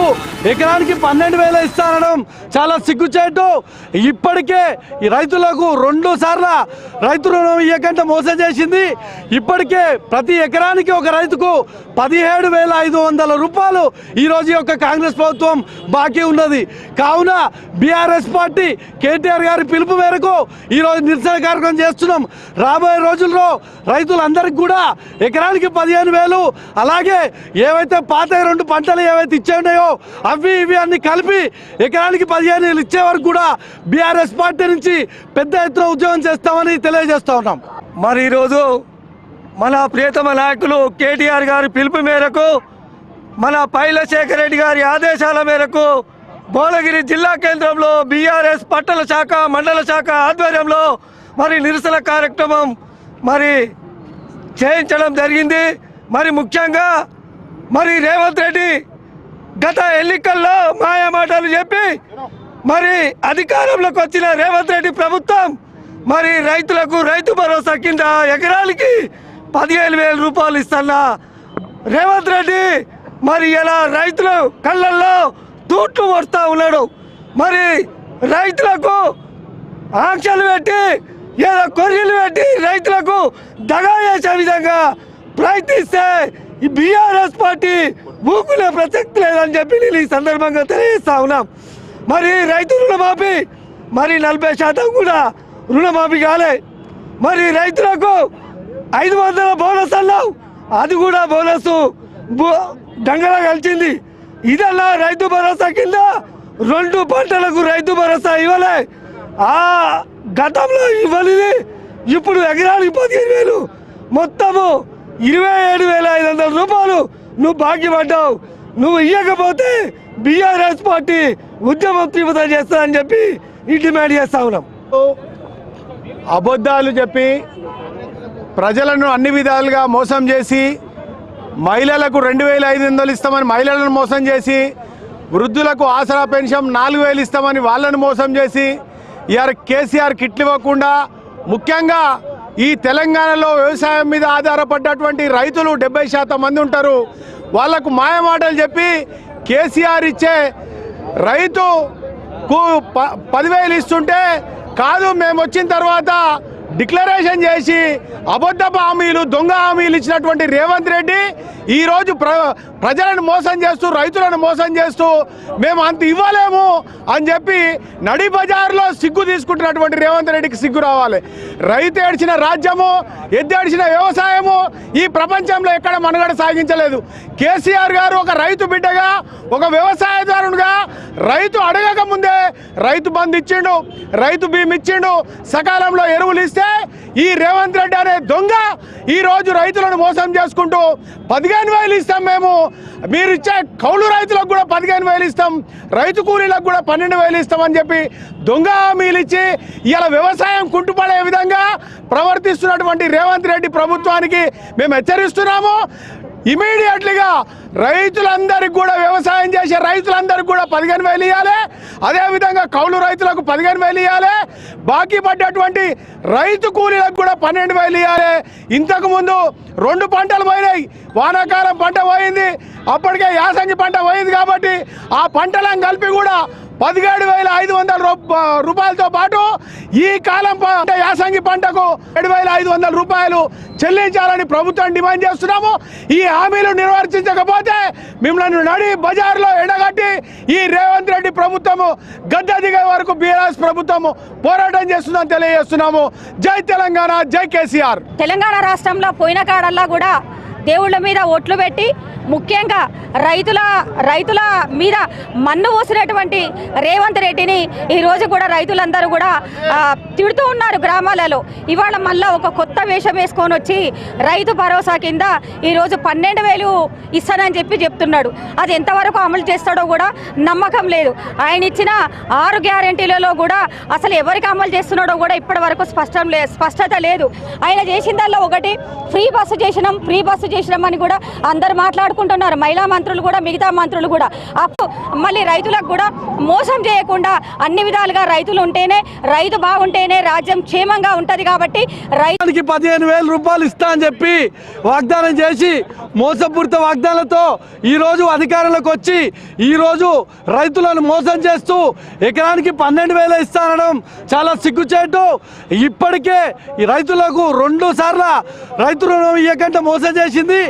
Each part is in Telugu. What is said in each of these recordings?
మోసం ఎకరానికి పన్నెండు వేలు ఇస్తానడం చాలా సిగ్గుచేటు. ఇప్పటికే ఈ రైతులకు రెండు సార్ల రైతు రుణం ఇవ్వకుండా మోసం చేసింది. ఇప్పటికే ప్రతి ఎకరానికి ఒక రైతుకు పదిహేడు వేల ఐదు వందల రూపాయలు ఈరోజు యొక్క కాంగ్రెస్ ప్రభుత్వం బాకీ ఉన్నది. కావున బీఆర్ఎస్ పార్టీ కేటీఆర్ గారి పిలుపు మేరకు ఈరోజు నిరసన కార్యక్రమం చేస్తున్నాం. రాబోయే రోజుల్లో రైతులందరికీ కూడా ఎకరానికి పదిహేను వేలు అలాగే ఏవైతే పాత రెండు పంటలు ఏవైతే ఇచ్చే అవి ఇవి అన్ని కలిపి ఎకరానికి పదిహేను వేలు ఇచ్చే వరకు కూడా బీఆర్ఎస్ పార్టీ నుంచి పెద్ద ఎత్తున ఉద్యోగం చేస్తామని తెలియజేస్తా ఉన్నాం. మరి ఈరోజు మన ప్రియతమ నాయకులు కేటీఆర్ గారి పిలుపు మేరకు మన పైలశేఖర రెడ్డి గారి ఆదేశాల మేరకు భువనగిరి జిల్లా కేంద్రంలో బీఆర్ఎస్ పట్టణ శాఖ మండల శాఖ ఆధ్వర్యంలో మరి నిరసన కార్యక్రమం మరి చేయించడం జరిగింది. మరి ముఖ్యంగా మరి రేవంత్ రెడ్డి గత ఎన్నికల్లో మాయా మాటలు చెప్పి మరి అధికారంలోకి వచ్చిన రేవంత్ రెడ్డి ప్రభుత్వం మరి రైతులకు రైతు భరోసా కింద ఎకరాలకి పదిహేను వేల రూపాయలు ఇస్తున్నా రేవంత్ రెడ్డి మరి ఇలా రైతుల కళ్ళల్లో తూట్లు వస్తూ ఉన్నాడు? మరి రైతులకు ఆంక్షలు పెట్టి ఏదో కొర్రీలు పెట్టి రైతులకు దగా చేసే విధంగా ప్రయత్నిస్తే ఈ బీఆర్ఎస్ పార్టీ ఊకునే ప్రసక్తి లేదని చెప్పి నేను ఈ సందర్భంగా తెలియజేస్తా ఉన్నాం. మరి రైతు రుణమాఫీ మరి నలభై శాతం కూడా రుణమాఫీ కాలే. మరి రైతులకు ఐదు వందల బోనస్ అన్నావు. అది కూడా బోనస్. దంగలా కలిసింది ఇదన్నా రైతు భరోసా కింద రెండు పంటలకు రైతు భరోసా ఇవ్వలే. ఆ గతంలో ఇవ్వలేదు ఇప్పుడు ఎకరానికి పదిహేను వేలు. మొత్తము ఇరవై ఏడు వేల ఐదు వందల రూపాయలు నువ్వు భాగ్యపడ్డావు. నువ్వు ఇవ్వకపోతే బీఆర్ఎస్ పార్టీ ఉద్యమం తీవ్రత చేస్తానని చెప్పి ఈ డిమాండ్ చేస్తా ఉన్నాం. అబద్ధాలు చెప్పి ప్రజలను అన్ని విధాలుగా మోసం చేసి మహిళలకు రెండు వేల ఐదు వందలు ఇస్తామని మహిళలను మోసం చేసి వృద్ధులకు ఆసరా పెన్షన్ నాలుగు వేలు ఇస్తామని వాళ్ళను మోసం చేసి ఇవాళ కేసీఆర్ కిట్లు ఇవ్వకుండా ముఖ్యంగా ఈ తెలంగాణలో వ్యవసాయం మీద ఆధారపడ్డటువంటి రైతులు డెబ్బై శాతం మంది ఉంటారు. వాళ్ళకు మాయమాటలు చెప్పి కేసీఆర్ ఇచ్చే రైతుకు ప పదివేలు ఇస్తుంటే కాదు మేము వచ్చిన తర్వాత డిక్లరేషన్ చేసి అబద్ధ హామీలు దొంగ హామీలు ఇచ్చినటువంటి రేవంత్ రెడ్డి ఈరోజు ప్ర ప్రజలను మోసం చేస్తూ రైతులను మోసం చేస్తూ మేము అంత ఇవ్వలేము అని చెప్పి నడి బజార్లో సిగ్గు తీసుకుంటున్నటువంటి రేవంత్ రెడ్డికి సిగ్గు రావాలి. రైతు ఏడ్చిన రాజ్యము ఎద్దేడ్చిన వ్యవసాయము ఈ ప్రపంచంలో ఎక్కడ మనుగడ సాగించలేదు. కేసీఆర్ గారు ఒక రైతు బిడ్డగా ఒక వ్యవసాయదారునిగా రైతు అడగక ముందే రైతు బంధు ఇచ్చిండు రైతు బీమ్ ఇచ్చిండు సకాలంలో ఎరువులు ఇస్తే ఈ రేవంత్ రెడ్డి అనే దొంగ ఈ రోజు రైతులను మోసం చేసుకుంటూ పదిహేను వేలు ఇస్తాం మేము. మీరు ఇచ్చే కౌలు రైతులకు కూడా పదిహేను వేలు ఇస్తాం. రైతు కూలీలకు కూడా పన్నెండు వేలు ఇస్తామని చెప్పి దొంగ హామీలు ఇచ్చి ఇలా వ్యవసాయం కుంటుపడే విధంగా ప్రవర్తిస్తున్నటువంటి రేవంత్ రెడ్డి ప్రభుత్వానికి మేము హెచ్చరిస్తున్నాము. ఇమీడియట్లీగా రైతులందరికీ కూడా వ్యవసాయం చేసే రైతులందరికీ కూడా పదిహేను వేలు ఇవ్వాలి అదేవిధంగా కౌలు రైతులకు పదిహేను వేలు ఇవ్వాలి బాకీ పడ్డటువంటి రైతు కూలీలకు కూడా పన్నెండు వేలు ఇవ్వాలి ఇంతకుముందు రెండు పంటలు పోయినాయి. వానాకాలం పంట పోయింది. అప్పటికే యాసంగి పంట పోయింది కాబట్టి ఆ పంటలను కలిపి కూడా పదిహేడు వేల ఐదు వందల రూప- రూపాయలతో పాటు ఈ కాలం యాసంగి పంటకు ఏడు వేల ఐదు వందల రూపాయలు చెల్లించాలని ప్రభుత్వం డిమాండ్ చేస్తున్నాము. ఈ హామీలు నిర్వర్తించకపోతే మిమ్మల్ని నడి బజార్లో ఎండగట్టి ఈ రేవంత్ రెడ్డి ప్రభుత్వము గద్ద దిగే వరకు బీఆర్ఎస్ ప్రభుత్వము పోరాటం చేస్తుందని తెలియజేస్తున్నాము. జై తెలంగాణ జై కేసీఆర్. తెలంగాణ రాష్ట్రంలో పోయిన కాడల్లా కూడా దేవుళ్ళ మీద ఓట్లు పెట్టి ముఖ్యంగా రైతుల రైతుల మీద మన్ను పోసినటువంటి రేవంత్ రెడ్డిని ఈరోజు కూడా రైతులందరూ కూడా తిడుతూ ఉన్నారు గ్రామాలలో. ఇవాళ మళ్ళీ ఒక కొత్త వేషం వేసుకొని వచ్చి రైతు భరోసా కింద ఈరోజు పన్నెండు వేలు ఇస్తానని చెప్పి చెప్తున్నాడు. అది ఎంతవరకు అమలు చేస్తాడో కూడా నమ్మకం లేదు. ఆయన ఇచ్చిన ఆరు గ్యారెంటీలలో కూడా అసలు ఎవరికి అమలు చేస్తున్నాడో కూడా ఇప్పటి వరకు స్పష్టం లే స్పష్టత లేదు. ఆయన చేసిందల్లా ఒకటి ఫ్రీ బస్సు చేసినాం ఫ్రీ బస్సు చేసినాం అని కూడా అందరు మాట్లాడుకుంటున్నారు. మహిళా మంత్రులు కూడా మిగతా మంత్రులు కూడా. అప్పుడు మళ్ళీ రైతులకు కూడా మోసం చేయకుండా అన్ని విధాలుగా రైతులు ఉంటేనే రైతు బాగుంటేనే రాజ్యం క్షేమంగా ఉంటది కాబట్టి రైతుకి పదిహేను వేల రూపాయలు ఇస్తా అని చెప్పి వాగ్దానం చేసి మోసపూరిత వాగ్దానాలతో ఈరోజు అధికారంలోకి వచ్చి ఈరోజు రైతులను మోసం చేస్తూ ఎకరానికి పన్నెండు వేలు ఇస్తానడం చాలా సిగ్గుచేటు. ఇప్పటికే ఈ రైతులకు రెండు సార్ల రైతు రుణం ఇయ్యకంటే మోసం చేసి చేసింది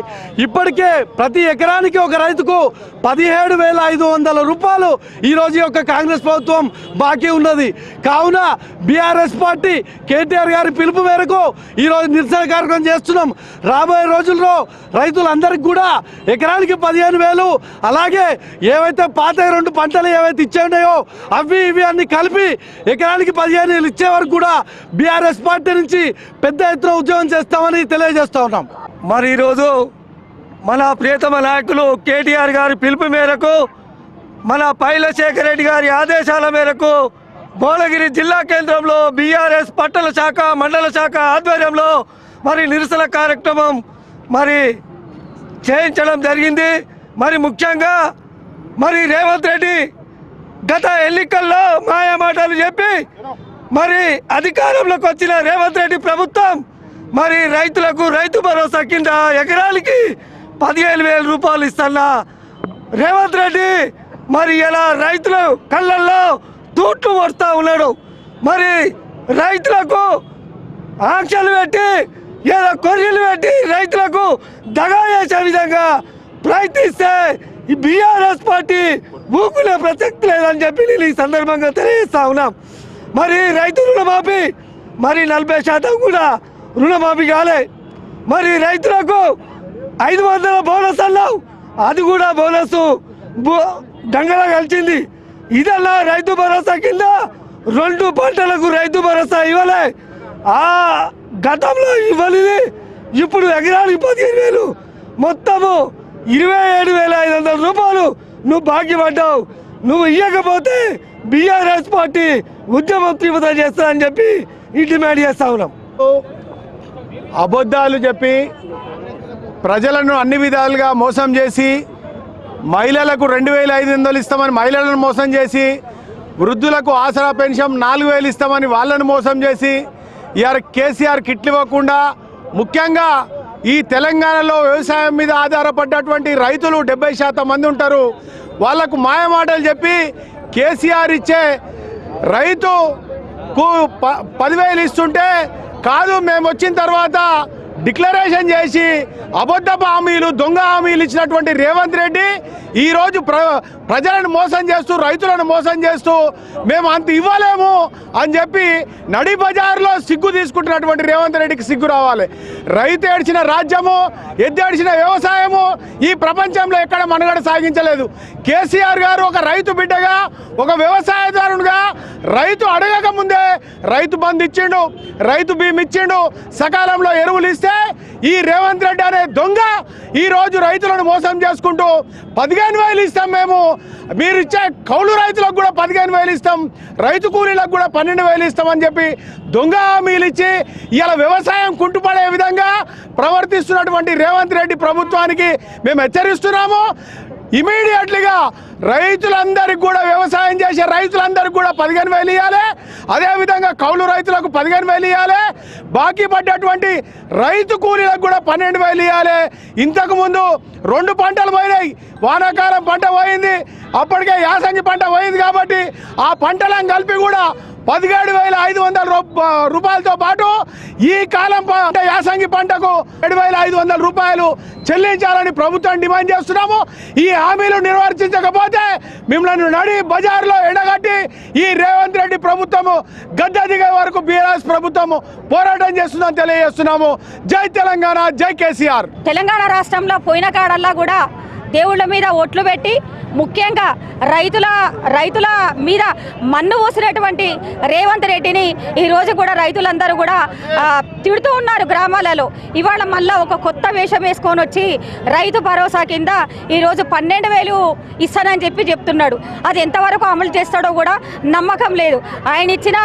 ఇప్పటికే ప్రతి ఎకరానికి ఒక రైతుకు పదిహేడు వేల ఐదు వందల రూపాయలు ఈరోజు యొక్క కాంగ్రెస్ ప్రభుత్వం బాకీ ఉన్నది. కావున బీఆర్ఎస్ పార్టీ కేటీఆర్ గారి పిలుపు మేరకు ఈరోజు నిరసన కార్యక్రమం చేస్తున్నాం. రాబోయే రోజుల్లో రైతులందరికీ కూడా ఎకరానికి పదిహేను వేలు అలాగే ఏవైతే పాత రెండు పంటలు ఏవైతే ఇచ్చే ఉన్నాయో అవి ఇవి అన్ని కలిపి ఎకరానికి పదిహేను వేలు ఇచ్చే వరకు కూడా బీఆర్ఎస్ పార్టీ నుంచి పెద్ద ఎత్తున ఉద్యోగం చేస్తామని తెలియజేస్తా ఉన్నాం. మరి ఈరోజు మన ప్రియతమ నాయకులు కేటీఆర్ గారి పిలుపు మేరకు మన పైలశేఖర్ రెడ్డి గారి ఆదేశాల మేరకు భువనగిరి జిల్లా కేంద్రంలో బీఆర్ఎస్ పట్టణ శాఖ మండల శాఖ ఆధ్వర్యంలో మరి నిరసన కార్యక్రమం మరి చేయించడం జరిగింది. మరి ముఖ్యంగా మరి రేవంత్ రెడ్డి గత ఎన్నికల్లో మాయా మాటలు చెప్పి మరి అధికారంలోకి వచ్చిన రేవంత్ రెడ్డి ప్రభుత్వం మరి రైతులకు రైతు భరోసా కింద ఎకరాలకి పదిహేను వేల రూపాయలు ఇస్తున్నా రేవంత్ రెడ్డి మరి ఇలా రైతుల కళ్ళల్లో తూట్లు పడుతూ ఉన్నాడు. మరి రైతులకు ఆంక్షలు పెట్టి ఏదో కొర్రీలు పెట్టి రైతులకు దగా చేసే విధంగా ప్రయత్నిస్తే ఈ బీఆర్ఎస్ పార్టీ ఊకునే ప్రసక్తి లేదని చెప్పి నేను ఈ సందర్భంగా తెలియజేస్తా ఉన్నాం. మరి రైతు రుణమాఫీ మరి నలభై శాతం కూడా రుణమాఫీ కాలే. మరి రైతులకు ఐదు వందల బోనస్ అన్నావు. అది కూడా బోనస్ బో- దంగలా కలిసింది. ఇదల్లా రైతు భరోసా కింద రెండు పంటలకు రైతు భరోసా ఇవ్వలే. ఆ గతంలో ఇవ్వలేదు ఇప్పుడు ఎకరానికి పదిహేను వేలు. మొత్తము ఇరవై ఏడు వేల ఐదు వందల రూపాయలు నువ్వు భాగ్యపడ్డావు. నువ్వు ఇవ్వకపోతే బీఆర్ఎస్ పార్టీ ఉద్యమం తీవ్రత చేస్తా అని చెప్పి ఈ డిమాండ్ చేస్తా ఉన్నాం. అబద్ధాలు చెప్పి ప్రజలను అన్ని విధాలుగా మోసం చేసి మహిళలకు రెండు వేల ఐదు వందలు ఇస్తామని మహిళలను మోసం చేసి వృద్ధులకు ఆసరా పెన్షన్ నాలుగు వేలు ఇస్తామని వాళ్ళను మోసం చేసి ఇవాళ కేసీఆర్ కిట్లు ఇవ్వకుండా ముఖ్యంగా ఈ తెలంగాణలో వ్యవసాయం మీద ఆధారపడ్డటువంటి రైతులు డెబ్బై శాతం మంది ఉంటారు. వాళ్ళకు మాయమాటలు చెప్పి కేసీఆర్ ఇచ్చే రైతుకు ప పదివేలు ఇస్తుంటే కాదు మేము వచ్చిన తర్వాత డిక్లరేషన్ చేసి అబద్ధపు హామీలు దొంగ హామీలు ఇచ్చినటువంటి రేవంత్ రెడ్డి ఈరోజు ప్ర ప్రజలను మోసం చేస్తూ రైతులను మోసం చేస్తూ మేము అంత ఇవ్వలేము అని చెప్పి నడి బజార్లో సిగ్గు తీసుకుంటున్నటువంటి రేవంత్ రెడ్డికి సిగ్గు రావాలి. రైతు ఏడ్చిన రాజ్యము ఎద్దేడ్చిన వ్యవసాయము ఈ ప్రపంచంలో ఎక్కడ మనుగడ సాగించలేదు. కేసీఆర్ గారు ఒక రైతు బిడ్డగా ఒక వ్యవసాయదారునిగా రైతు అడగక ముందే రైతు బంద్ ఇచ్చిండు. రైతు బీమ్ ఇచ్చిండు. సకాలంలో ఎరువులు ఇస్తే ఈ రేవంత్ రెడ్డి అనే దొంగ ఈ రోజు రైతులను మోసం చేసుకుంటూ పదిహేను వేలు ఇస్తాం మేము. మీరు ఇచ్చే కౌలు రైతులకు కూడా పదిహేను వేలు ఇస్తాం. రైతు కూలీలకు కూడా పన్నెండు వేలు ఇస్తామని చెప్పి దొంగ హామీలు ఇచ్చి ఇలా వ్యవసాయం కుంటుపడే విధంగా ప్రవర్తిస్తున్నటువంటి రేవంత్ రెడ్డి ప్రభుత్వానికి మేము హెచ్చరిస్తున్నాము. ఇమీడియట్లీగా రైతులందరికీ కూడా వ్యవసాయం చేసే రైతులందరికీ కూడా పదిహేను వేలు ఇవ్వాలి అదేవిధంగా కౌలు రైతులకు పదిహేను వేలు ఇవ్వాలి బాకీ పడ్డటువంటి రైతు కూలీలకు కూడా పన్నెండు వేలు ఇవ్వాలి ఇంతకుముందు రెండు పంటలు పోయినాయి. వానాకాలం పంట పోయింది. అప్పటికే యాసంగి పంట పోయింది కాబట్టి ఆ పంటలను కలిపి కూడా పదిహేడు వేల ఐదు వందల రూపాయలతో పాటు ఈ కాలం యాసంగి పంటకు ఏడు వేల ఐదు వందల రూపాయలు చెల్లించాలని ప్రభుత్వం డిమాండ్ చేస్తున్నాము. ఈ హామీలు నిర్వర్తించకపోతే మిమ్మల్ని నడి బజార్లో ఎండగట్టి ఈ రేవంత్ రెడ్డి ప్రభుత్వము గద్ద దిగే వరకు బీఆర్ఎస్ ప్రభుత్వము పోరాటం చేస్తుందని తెలియజేస్తున్నాము. జై తెలంగాణ జై కేసీఆర్. తెలంగాణ రాష్ట్రంలో పోయిన కాడల్లా కూడా దేవుళ్ళ మీద ఓట్లు పెట్టి ముఖ్యంగా రైతుల రైతుల మీద మన్ను పోసినటువంటి రేవంత్ రెడ్డిని ఈరోజు కూడా రైతులందరూ కూడా తిడుతూ ఉన్నారు గ్రామాలలో. ఇవాళ మళ్ళా ఒక కొత్త వేషం వేసుకొని వచ్చి రైతు భరోసా కింద ఈరోజు పన్నెండు వేలు ఇస్తానని చెప్పి చెప్తున్నాడు. అది ఎంతవరకు అమలు చేస్తాడో కూడా నమ్మకం లేదు. ఆయన ఇచ్చిన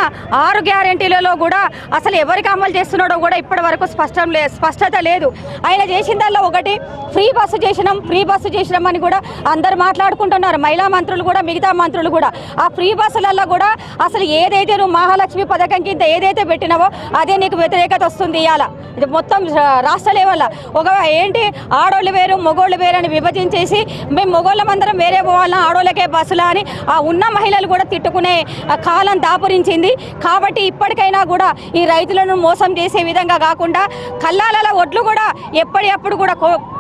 ఆరు గ్యారెంటీలలో కూడా అసలు ఎవరికి అమలు చేస్తున్నాడో కూడా ఇప్పటి వరకు స్పష్టం లే స్పష్టత లేదు. ఆయన చేసిందల్లా ఒకటి ఫ్రీ బస్సు చేసినాం ఫ్రీ బస్సు చేసినామని కూడా అందరు మాట్లాడుకుంటున్నారు. మహిళా మంత్రులు కూడా మిగతా మంత్రులు కూడా. ఆ ఫ్రీ బస్సులలో కూడా అసలు ఏదైతే నువ్వు మహాలక్ష్మి పథకం కింద ఏదైతే పెట్టినావో అదే నీకు వ్యతిరేకత వస్తుంది ఇవాళ ఇది మొత్తం రాష్ట్ర లెవెల్లో ఒక ఏంటి ఆడోళ్ళు వేరు మొగోళ్ళు వేరు అని విభజించేసి మేము మొగోళ్ళమందరం అందరం వేరే పోవాలా ఆడోళ్ళకే బస్సులా అని ఆ ఉన్న మహిళలు కూడా తిట్టుకునే ఆ కాలం దాపురించింది. కాబట్టి ఇప్పటికైనా కూడా ఈ రైతులను మోసం చేసే విధంగా కాకుండా కల్లాల ఒడ్లు కూడా ఎప్పటికప్పుడు కూడా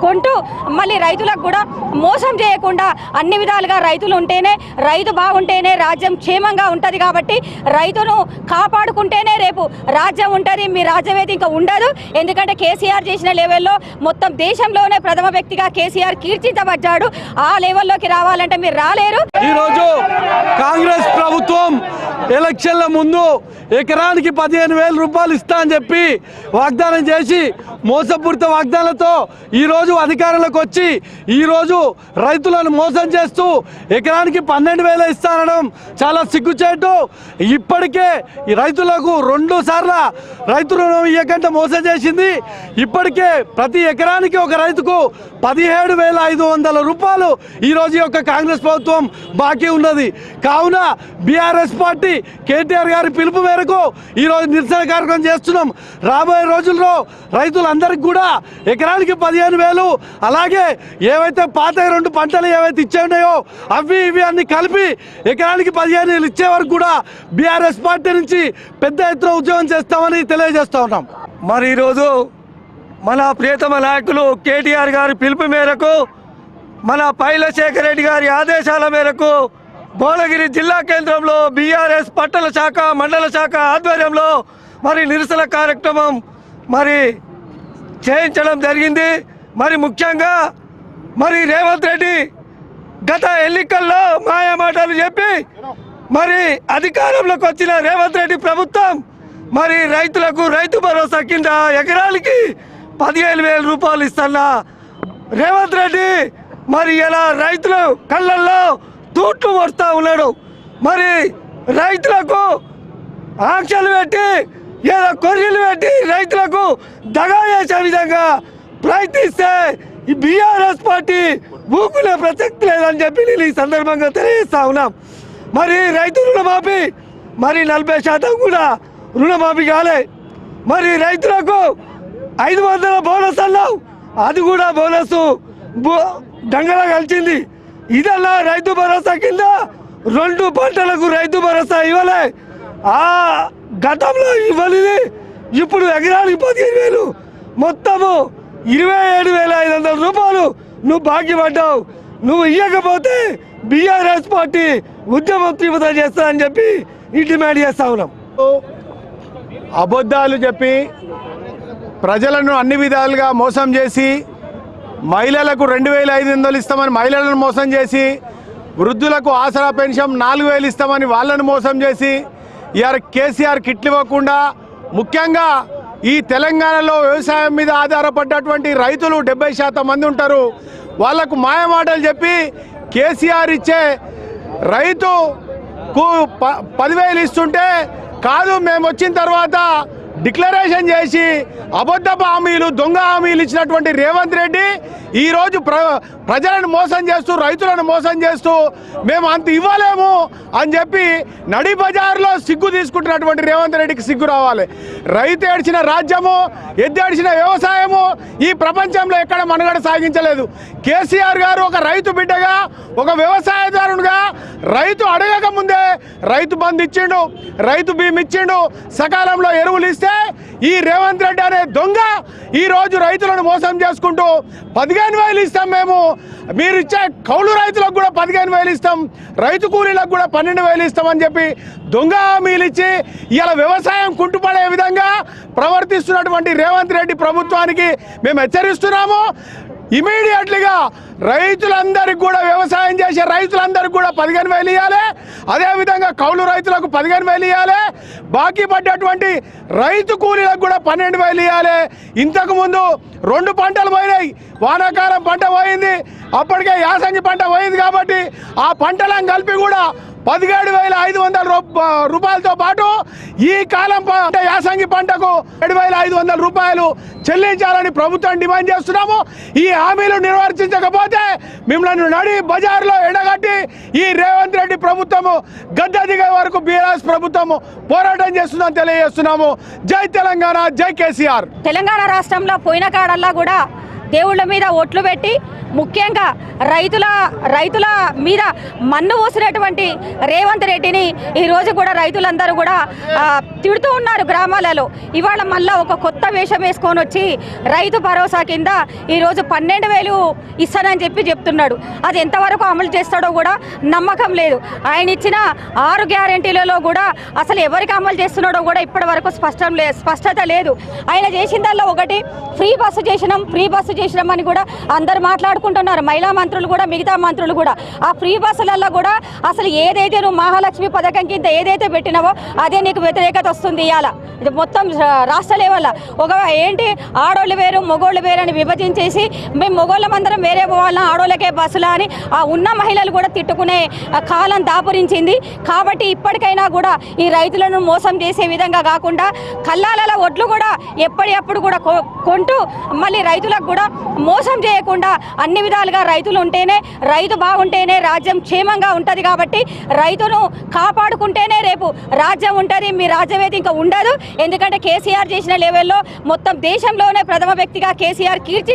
కొంటూ మళ్ళీ రైతులకు కూడా మోసం చేయకుండా అన్ని విధాలుగా రైతులు ఉంటేనే రైతు బాగుంటేనే రాజ్యం క్షేమంగా ఉంటుంది కాబట్టి రైతును కాపాడుకుంటేనే రేపు రాజ్యం ఉంటుంది. మీ రాజ్యం అయితే ఇంకా ఉండదు. ఎందుకంటే కేసీఆర్ చేసిన లెవెల్లో మొత్తం దేశంలోనే ప్రథమ వ్యక్తిగా కేసీఆర్ కీర్తించబడ్డాడు. ఆ లెవెల్లోకి రావాలంటే మీరు రాలేరు. ఈరోజు కాంగ్రెస్ ప్రభుత్వం ఎలక్షన్ల ముందు ఎకరానికి పదిహేను వేల రూపాయలు ఇస్తా అని చెప్పి వాగ్దానం చేసి మోసపూరిత వాగ్దానాలతో ఈరోజు అధికారంలోకి వచ్చి ఈరోజు రైతులను మోసం చేస్తూ ఎకరానికి పన్నెండు వేలు ఇస్తానడం చాలా సిగ్గుచేటు. ఇప్పటికే రైతులకు రెండు సార్ల రైతు రుణం ఇవ్వకుండా మోసం చేసింది. ఇప్పటికే ప్రతి ఎకరానికి ఒక రైతుకు పదిహేడు వేల ఐదు వందల రూపాయలు ఈరోజు యొక్క కాంగ్రెస్ ప్రభుత్వం బాకీ ఉన్నది. కావున బీఆర్ఎస్ పార్టీ కేటీఆర్ గారి పిలుపు మేరకు ఈరోజు నిరసన కార్యక్రమం చేస్తున్నాం. రాబోయే రోజుల్లో రైతులందరికీ కూడా ఎకరానికి పదిహేను వేలు అలాగే ఏవైతే పాత రెండు పంటలు ఏవైతే ఇచ్చే అవి ఇవి అన్ని కలిపి ఎకరానికి పదిహేను వేలు ఇచ్చే వరకు కూడా బీఆర్ఎస్ పార్టీ నుంచి పెద్ద ఎత్తున ఉద్యోగం చేస్తామని తెలియజేస్తా ఉన్నాం. మరి ఈరోజు మన ప్రియతమ నాయకులు కేటీఆర్ గారి పిలుపు మేరకు మన పైలశేఖర్ రెడ్డి గారి ఆదేశాల మేరకు భువనగిరి జిల్లా కేంద్రంలో బీఆర్ఎస్ పట్టణ శాఖ మండల శాఖ ఆధ్వర్యంలో మరి నిరసన కార్యక్రమం మరి చేయించడం జరిగింది. మరి ముఖ్యంగా మరి రేవంత్ రెడ్డి గత ఎన్నికల్లో మాయమాటలు చెప్పి మరి అధికారంలోకి వచ్చిన రేవంత్ రెడ్డి ప్రభుత్వం మరి రైతులకు రైతు భరోసా కింద ఎకరాలకి పదిహేను వేల రూపాయలు ఇస్తున్న రేవంత్ రెడ్డి మరి ఇలా రైతులు కళ్ళల్లో తూట్లు పడుతూ ఉన్నాడు. మరి రైతులకు ఆంక్షలు పెట్టి ఏదో కొర్రీలు పెట్టి రైతులకు దగా చేసే విధంగా ప్రయత్నిస్తే ఈ బీఆర్ఎస్ పార్టీ ఊకునే ప్రసక్తి లేదని చెప్పి నేను ఈ సందర్భంగా తెలియజేస్తా ఉన్నాం. మరి రైతు రుణమాఫీ మరి నలభై శాతం కూడా రుణమాఫీ కాలే. మరి రైతులకు ఐదు వందల బోనస్ అన్నావు అది కూడా బోనస్ బో- కలిసింది. ఇదల్లా రైతు భరోసా కింద రెండు పంటలకు రైతు భరోసా ఇవ్వలే. ఆ గతంలో ఇవ్వలేదు ఇప్పుడు ఎకరానికి పదిహేను వేలు. మొత్తము ఇరవై ఏడు వేల ఐదు వందల రూపాయలు నువ్వు భాగ్యపడ్డావు. నువ్వు ఇవ్వకపోతే బీఆర్ఎస్ పార్టీ ఉద్యమం తీవ్రత చేస్తా అని చెప్పి ఈ డిమాండ్ చేస్తా ఉన్నాం. అబద్ధాలు చెప్పి ప్రజలను అన్ని విధాలుగా మోసం చేసి మహిళలకు రెండు వేల ఐదు వందలు ఇస్తామని మహిళలను మోసం చేసి వృద్ధులకు ఆసరా పెన్షన్ నాలుగు వేలు ఇస్తామని వాళ్ళను మోసం చేసి ఇవాళ కేసీఆర్ కిట్లు ఇవ్వకుండా ముఖ్యంగా ఈ తెలంగాణలో వ్యవసాయం మీద ఆధారపడ్డటువంటి రైతులు డెబ్బై శాతం మంది ఉంటారు. వాళ్ళకు మాయమాటలు చెప్పి కేసీఆర్ ఇచ్చే రైతుకు ప పదివేలు ఇస్తుంటే కాదు మేము వచ్చిన తర్వాత డిక్లరేషన్ చేసి అబద్ధపు హామీలు దొంగ హామీలు ఇచ్చినటువంటి రేవంత్ రెడ్డి ఈరోజు ప్ర ప్రజలను మోసం చేస్తూ రైతులను మోసం చేస్తూ మేము అంత ఇవ్వలేము అని చెప్పి నడి బజార్లో సిగ్గు తీసుకుంటున్నటువంటి రేవంత్ రెడ్డికి సిగ్గు రావాలి. రైతు ఏడ్చిన రాజ్యము ఎద్దేడ్చిన వ్యవసాయము ఈ ప్రపంచంలో ఎక్కడ మనుగడ సాగించలేదు. కేసీఆర్ గారు ఒక రైతు బిడ్డగా ఒక వ్యవసాయదారునిగా రైతు అడగక ముందే రైతు బంధు ఇచ్చిండు రైతు బీమ్ ఇచ్చిండు సకాలంలో ఎరువులు ఇస్తే ఈ రేవంత్ రెడ్డి అనే దొంగ ఈ రోజు రైతులను మోసం చేసుకుంటూ పదిహేను వేలు ఇస్తాం మేము. మీరు ఇచ్చే కౌలు రైతులకు కూడా పదిహేను వేలు ఇస్తాం రైతు కూలీలకు కూడా పన్నెండు వేలు ఇస్తామని చెప్పి దొంగ హామీలు ఇచ్చి ఇలా వ్యవసాయం కుంటుపడే విధంగా ప్రవర్తిస్తున్నటువంటి రేవంత్ రెడ్డి ప్రభుత్వానికి మేము హెచ్చరిస్తున్నాము. ఇమీడియట్లీగా రైతులందరికీ కూడా వ్యవసాయం చేసే రైతులందరికీ కూడా పదిహేను వేలు ఇవ్వాలి అదేవిధంగా కౌలు రైతులకు పదిహేను వేలు ఇవ్వాలి బాకీ పడ్డటువంటి రైతు కూలీలకు కూడా పన్నెండు వేలు ఇవ్వాలి ఇంతకుముందు రెండు పంటలు పోయినాయి. వానాకాలం పంట పోయింది. అప్పటికే యాసంగి పంట పోయింది కాబట్టి ఆ పంటలను కలిపి కూడా పదిహేడు వేల ఐదు వందల రూపాయలతో పాటు ఈ కాలం పంట యాసంగి పంటకు ఏడు వేల ఐదు వందల రూపాయలు చెల్లించాలని ప్రభుత్వం డిమాండ్ చేస్తున్నాము. ఈ హామీలు నిర్వర్తించకపోతే మిమ్మల్ని నడి బజార్లో ఎండగట్టి ఈ రేవంత్ రెడ్డి ప్రభుత్వము గద్ద దిగే వరకు బీఆర్ఎస్ ప్రభుత్వము పోరాటం చేస్తుందని తెలియజేస్తున్నాము. జై తెలంగాణ జై కేసీఆర్. తెలంగాణ రాష్ట్రంలో పోయిన కాడల్లా కూడా దేవుళ్ళ మీద ఓట్లు పెట్టి ముఖ్యంగా రైతుల రైతుల మీద మన్ను పోసినటువంటి రేవంత్ రెడ్డిని ఈరోజు కూడా రైతులందరూ కూడా తిడుతూ ఉన్నారు గ్రామాలలో. ఇవాళ మళ్ళీ ఒక కొత్త వేషం వేసుకొని వచ్చి రైతు భరోసా కింద ఈరోజు పన్నెండు వేలు ఇస్తానని చెప్పి చెప్తున్నాడు. అది ఎంతవరకు అమలు చేస్తాడో కూడా నమ్మకం లేదు. ఆయన ఇచ్చిన ఆరు గ్యారెంటీలలో కూడా అసలు ఎవరికి అమలు చేస్తున్నాడో కూడా ఇప్పటి వరకు స్పష్టం లే స్పష్టత లేదు. ఆయన చేసిందల్లా ఒకటి ఫ్రీ బస్సు చేసినాం ఫ్రీ బస్సు చేసినాం అని కూడా అందరు మాట్లాడుకుంటున్నారు. మహిళా మంత్రులు కూడా మిగతా మంత్రులు కూడా. ఆ ఫ్రీ బస్సులలో కూడా అసలు ఏదైతే నువ్వు మహాలక్ష్మి పథకం కింద ఏదైతే పెట్టినావో అదే నీకు వ్యతిరేకత వస్తుంది ఇవాళ ఇది మొత్తం రాష్ట్ర లెవెల్. ఒక ఏంటి ఆడోళ్ళు వేరు మొగోళ్ళు వేరు అని విభజించేసి మేము మొగోళ్ళమందరం వేరే పోవాలా ఆడోళ్ళకే బస్సులా అని ఆ ఉన్న మహిళలు కూడా తిట్టుకునే కాలం దాపురించింది. కాబట్టి ఇప్పటికైనా కూడా ఈ రైతులను మోసం చేసే విధంగా కాకుండా కల్లాల ఒడ్లు కూడా ఎప్పటికప్పుడు కూడా కొ- కొంటూ మళ్ళీ రైతులకు కూడా మోసం చేయకుండా అన్ని విధాలుగా రైతులు ఉంటేనే రైతు బాగుంటేనే రాజ్యం క్షేమంగా ఉంటుంది కాబట్టి రైతును కాపాడుకుంటేనే రేపు రాజ్యం ఉంటుంది. మీ రాజ్యం అయితే ఇంకా ఉండదు. ఎందుకంటే కేసీఆర్ చేసిన లెవెల్లో మొత్తం దేశంలోనే ప్రథమ వ్యక్తిగా కేసీఆర్ కీర్తి